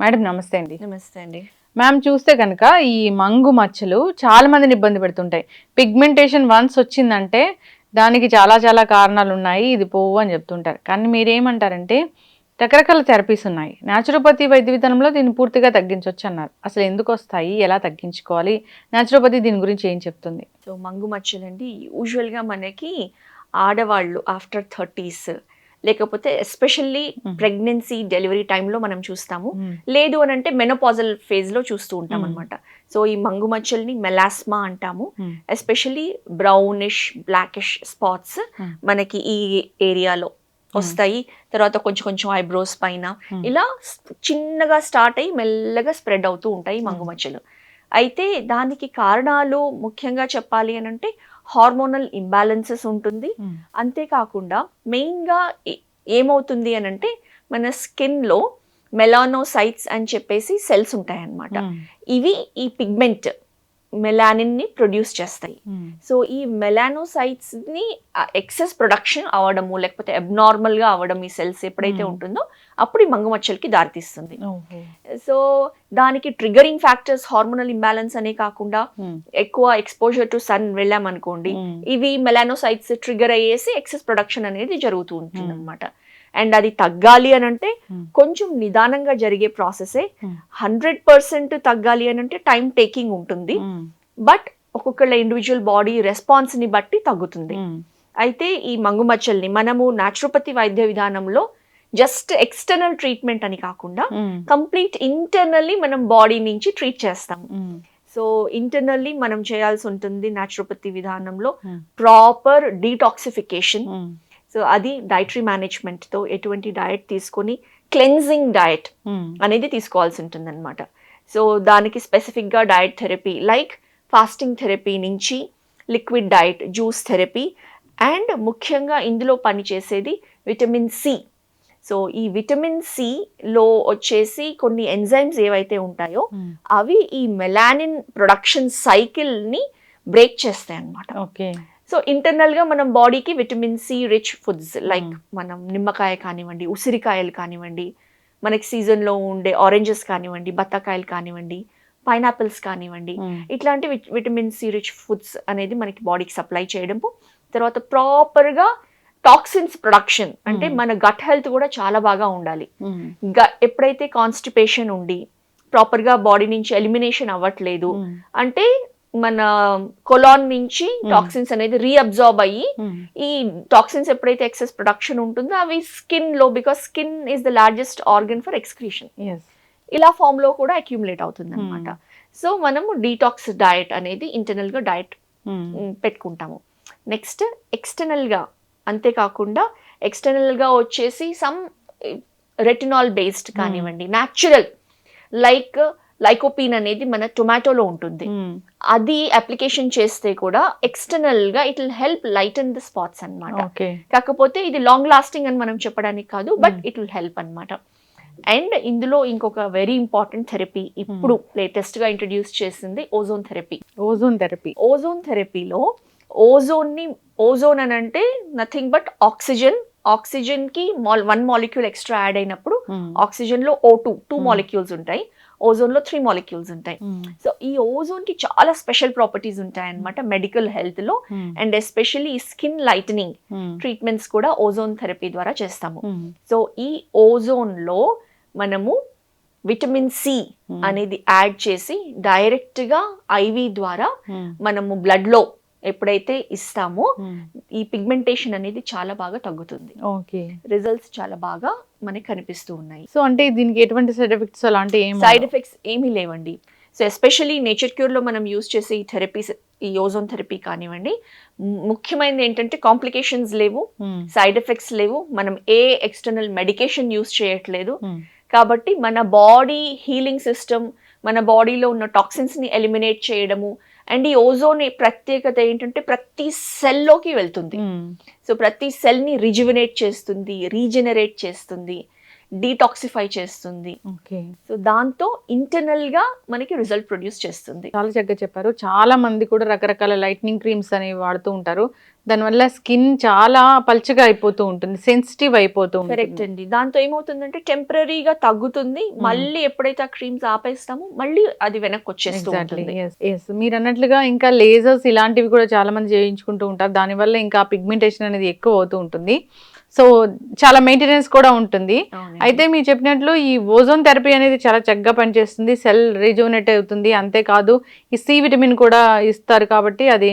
Madam నమస్తే అండి. నమస్తే అండి. మ్యామ్ చూస్తే కనుక ఈ మంగు మచ్చలు చాలా మందిని ఇబ్బంది పెడుతుంటాయి. పిగ్మెంటేషన్ వన్స్ వచ్చిందంటే దానికి చాలా చాలా కారణాలు ఉన్నాయి ఇది పోవు అని చెప్తుంటారు. కానీ మీరేమంటారంటే రకరకాల థెరపీస్ ఉన్నాయి. న్యాచురోపతి వైద్య విధానంలో దీన్ని పూర్తిగా తగ్గించవచ్చు అన్నారు. అసలు ఎందుకు వస్తాయి? ఎలా తగ్గించుకోవాలి? న్యాచురోపతి దీని గురించి ఏం చెప్తుంది? సో మంగు మచ్చలు అండి యూజువల్గా మనకి ఆడవాళ్ళు ఆఫ్టర్ థర్టీస్ లేకపోతే ఎస్పెషల్లీ. ప్రెగ్నెన్సీ డెలివరీ టైంలో మనం చూస్తాము లేదు అని అంటే మెనోపాజల్ ఫేజ్లో చూస్తూ ఉంటాం. అనమాట సో ఈ మంగు మచ్చల్ని మెలాస్మా అంటాము. Especially brownish blackish spots. మనకి ఈ ఏరియాలో వస్తాయి తర్వాత కొంచెం కొంచెం ఐబ్రోస్ పైన. ఇలా చిన్నగా స్టార్ట్ అయ్యి మెల్లగా స్ప్రెడ్ అవుతూ ఉంటాయి మంగు. మచ్చలు అయితే దానికి కారణాలు ముఖ్యంగా చెప్పాలి అని అంటే హార్మోనల్ ఇంబ్యాలెన్సెస్ ఉంటుంది. అంతేకాకుండా మెయిన్గా ఏమవుతుంది అని అంటే మన స్కిన్లో మెలానోసైట్స్ అని చెప్పేసి సెల్స్ ఉంటాయన్నమాట. ఇవి ఈ పిగ్మెంట్ మెలానిన్ని ప్రొడ్యూస్ చేస్తాయి. సో ఈ మెలానోసైట్స్ని ఎక్సెస్ ప్రొడక్షన్ అవ్వడము లేకపోతే అబ్నార్మల్గా అవ్వడం ఈ సెల్స్ ఎప్పుడైతే Hmm. ఉంటుందో అప్పుడు ఈ మంగుమచ్చలకి దారితీస్తుంది. సో దానికి ట్రిగరింగ్ ఫ్యాక్టర్స్ హార్మోనల్ ఇంబ్యాలెన్స్ అనే కాకుండా ఎక్కువ ఎక్స్పోజర్ టు సన్ వెళ్ళామనుకోండి ఇవి మెలానోసైట్స్ ట్రిగర్ అయ్యేసి ఎక్సెస్ ప్రొడక్షన్ అనేది జరుగుతూ ఉంటుంది Hmm. అనమాట అండ్ అది తగ్గాలి అని అంటే Hmm. కొంచెం నిదానంగా జరిగే ప్రాసెసే Hmm. హండ్రెడ్ పర్సెంట్ తగ్గాలి అని అంటే టైం టేకింగ్ ఉంటుంది. బట్ ఒక్కొక్కళ్ళ ఇండివిజువల్ బాడీ రెస్పాన్స్ని బట్టి తగ్గుతుంది. అయితే ఈ మంగుమచ్చల్ని మనము నాచురోపతి వైద్య విధానంలో జస్ట్ ఎక్స్టర్నల్ ట్రీట్మెంట్ అని కాకుండా కంప్లీట్ ఇంటర్నల్లీ మనం బాడీ నుంచి ట్రీట్ చేస్తాం సో ఇంటర్నల్లీ మనం చేయాల్సి ఉంటుంది నాచురోపతి విధానంలో Hmm. ప్రాపర్ డీటాక్సిఫికేషన్ సో అది డైటరీ మేనేజ్మెంట్తో ఎటువంటి డయట్ తీసుకొని క్లెన్జింగ్ డయట్ అనేది తీసుకోవాల్సి ఉంటుంది అనమాట సో దానికి స్పెసిఫిక్గా diet therapy like fasting therapy నుంచి liquid diet juice therapy and ముఖ్యంగా ఇందులో పనిచేసేది విటమిన్ సి సో ఈ విటమిన్ సిలో వచ్చేసి కొన్ని ఎంజైమ్స్ ఏవైతే ఉంటాయో అవి ఈ మెలానిన్ ప్రొడక్షన్ సైకిల్ని బ్రేక్ చేస్తాయి అన్నమాట ఓకే సో ఇంటర్నల్గా మనం బాడీకి vitamin C rich foods like. మనం నిమ్మకాయ కానివ్వండి ఉసిరికాయలు కానివ్వండి మనకి సీజన్లో ఉండే ఆరెంజెస్ కానివ్వండి బత్తాకాయలు కానివ్వండి పైనాపిల్స్ కానివ్వండి ఇట్లాంటి విట్- విటమిన్ సి రిచ్ ఫుడ్స్ అనేది మనకి బాడీకి సప్లై చేయడము. తర్వాత ప్రాపర్గా టాక్సిన్స్ ప్రొడక్షన్ అంటే Mm. మన గట్ హెల్త్ కూడా చాలా బాగా ఉండాలి. గ- ఎప్పుడైతే కాన్స్టిపేషన్ ఉండి ప్రాపర్గా బాడీ నుంచి ఎలిమినేషన్ అవ్వట్లేదు అంటే మన కొలాన్ నుంచి. టాక్సిన్స్ అనేది రీఅబ్జార్బ్ అయ్యి ఈ టాక్సిన్స్ ఎప్పుడైతే ఎక్సెస్ ప్రొడక్షన్ ఉంటుందో అవి స్కిన్లో because skin is the largest organ for excretion ఇలా ఫామ్లో కూడా అక్యూములేట్ అవుతుంది అనమాట సో మనము డీటాక్స్ డయట్ అనేది ఇంటర్నల్గా డయట్ పెట్టుకుంటాము. నెక్స్ట్ ఎక్స్టర్నల్గా అంతేకాకుండా ఎక్స్టర్నల్గా వచ్చేసి సమ్ రెటినాల్ బేస్డ్ కానివ్వండి న్యాచురల్ లైక్ లైకోపీన్ అనేది మన టొమాటోలో ఉంటుంది. అది అప్లికేషన్ చేస్తే కూడా ఎక్స్టర్నల్గా it will help lighten the spots అన్నమాట. ఓకే. కాకపోతే ఇది లాంగ్ లాస్టింగ్ అని మనం చెప్పడానికి కాదు but Hmm. It will help అన్నమాట. అండ్ ఇందులో ఇంకొక వెరీ ఇంపార్టెంట్ థెరపీ ఇప్పుడు లేటెస్ట్గా ఇంట్రడ్యూస్ చేసింది ozone therapy. Ozone therapy. Ozone థెరపీలో ఓజోన్ని ఓజోన్ అని అంటే నథింగ్ బట్ ఆక్సిజన్ ఆక్సిజన్కి వన్ మాలిక్యూల్ ఎక్స్ట్రా యాడ్ అయినప్పుడు ఆక్సిజన్లో O two two Hmm. Molecules ఉంటాయి. ఓజోన్లో త్రీ మాలిక్యూల్స్ ఉంటాయి. సో ఈ ఓజోన్కి చాలా స్పెషల్ ప్రాపర్టీస్ ఉంటాయి అన్నమాట medical హెల్త్లో and especially skin lightening treatments కూడా ఓజోన్ థెరపీ ద్వారా చేస్తాము. సో ఈ ఓజోన్లో మనము విటమిన్ సి అనేది యాడ్ చేసి డైరెక్ట్గా ఐవి ద్వారా మనము బ్లడ్లో ఎప్పుడైతే ఇస్తామో ఈ పిగ్మెంటేషన్ అనేది చాలా బాగా తగ్గుతుంది. ఓకే. రిజల్ట్స్ చాలా బాగా మనకి కనిపిస్తూ ఉన్నాయి. సో అంటే దీనికి ఎటువంటి సైడ్ ఎఫెక్ట్స్ అలాంటి సైడ్ ఎఫెక్ట్స్ ఏమీ లేవండి. సో ఎస్పెషల్లీ నేచర్ క్యూర్లో మనం యూస్ చేసే ఈ థెరపీస్ ఈ ఓజోన్ థెరపీ కానివ్వండి ముఖ్యమైనది ఏంటంటే కాంప్లికేషన్స్ లేవు. సైడ్ ఎఫెక్ట్స్ లేవు. మనం ఏ ఎక్స్టర్నల్ మెడికేషన్ యూస్ చేయట్లేదు. కాబట్టి మన బాడీ హీలింగ్ సిస్టమ్ మన బాడీలో ఉన్న టాక్సిన్స్ని ఎలిమినేట్ చేయడము అండ్ ఈ ఓజోన్ ప్రత్యేకత ఏంటంటే ప్రతి సెల్లోకి వెళ్తుంది. సో ప్రతి సెల్ని రిజువినేట్ చేస్తుంది రీజనరేట్ చేస్తుంది. డీటాక్సిఫై చేస్తుంది. ఓకే. సో దాంతో ఇంటర్నల్గా మనకి రిజల్ట్ ప్రొడ్యూస్ చేస్తుంది. చాలా చక్కగా చెప్పారు. చాలా మంది కూడా రకరకాల లైట్నింగ్ క్రీమ్స్ అనేవి వాడుతూ ఉంటారు. దానివల్ల స్కిన్ చాలా పల్చగా అయిపోతూ ఉంటుంది సెన్సిటివ్ అయిపోతూ కరెక్ట్ ఉంటుంది అండి. దాంతో ఏమవుతుందంటే టెంపరీగా తగ్గుతుంది. మళ్ళీ ఎప్పుడైతే ఆ క్రీమ్స్ ఆపేస్తామో మళ్ళీ అది వెనక్కి వచ్చేస్తూ ఉంటుంది. మీరు అన్నట్లుగా ఇంకా లేజర్స్ ఇలాంటివి కూడా చాలా మంది చేయించుకుంటూ ఉంటారు. దానివల్ల ఇంకా పిగ్మెంటేషన్ అనేది ఎక్కువ అవుతూ ఉంటుంది. సో చాలా మెయింటెనెన్స్ కూడా ఉంటుంది. అయితే మీరు చెప్పినట్లు ఈ ఓజోన్ థెరపీ అనేది చాలా చక్కగా పనిచేస్తుంది. సెల్ రిజోనేట్ అవుతుంది. అంతేకాదు ఈ సి విటమిన్ కూడా ఇస్తారు కాబట్టి అది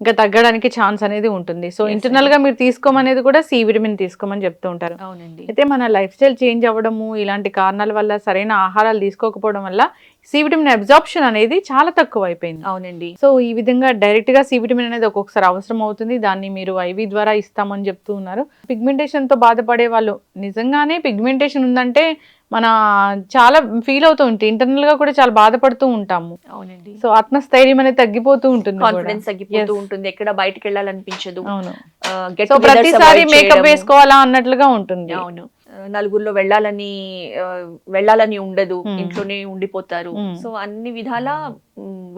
ఇంకా తగ్గడానికి ఛాన్స్ అనేది ఉంటుంది. సో ఇంటర్నల్గా మీరు తీసుకోమనేది కూడా సి విటమిన్ తీసుకోమని చెప్తూ ఉంటారు. అవునండి. అయితే మన లైఫ్ స్టైల్ చేంజ్ అవ్వడము ఇలాంటి కారణాల వల్ల సరైన ఆహారాలు తీసుకోకపోవడం వల్ల సి విటమిన్ అబ్జార్ప్షన్ అనేది చాలా తక్కువ అయిపోయింది అవునండి. సో ఈ విధంగా డైరెక్ట్గా సి విటమిన్ అనేది ఒక్కొక్కసారి అవసరం అవుతుంది. దాన్ని మీరు ఐవి ద్వారా ఇస్తామని చెప్తూ ఉన్నారు. పిగ్మెంటేషన్తో బాధపడే వాళ్ళు నిజంగానే పిగ్మెంటేషన్ ఉందంటే మన చాలా ఫీల్ అవుతూ ఉంటాయి. ఇంటర్నల్గా కూడా చాలా బాధపడుతూ ఉంటాము. అవునండి. సో ఆత్మస్థైర్యం అనేది తగ్గిపోతూ ఉంటుంది. కాన్ఫిడెన్స్ తగ్గిపోతూ. ఉంటుంది. ఎక్కడ బయటకు వెళ్ళాలనిపించదు అవును ప్రతిసారి మేకప్. వేసుకోవాలా అన్నట్లుగా ఉంటుంది. అవును. నలుగురిలో వెళ్ళాలని వెళ్ళాలని ఉండదు. ఇంట్లోనే ఉండిపోతారు. సో అన్ని విధాల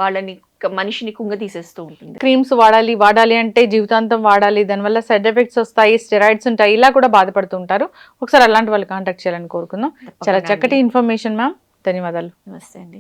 వాళ్ళని మనిషిని కుంగ తీసేస్తూ ఉంటుంది. క్రీమ్స్ వాడాలి వాడాలి అంటే జీవితాంతం వాడాలి. దానివల్ల సైడ్ ఎఫెక్ట్స్ వస్తాయి స్టెరాయిడ్స్ ఉంటాయి ఇలా కూడా బాధపడుతుంటారు ఒకసారి అలాంటి వాళ్ళు కాంటాక్ట్ చేయాలని కోరుకుందాం. చాలా చక్కటి. Information ma'am. ధన్యవాదాలు. నమస్తే అండి.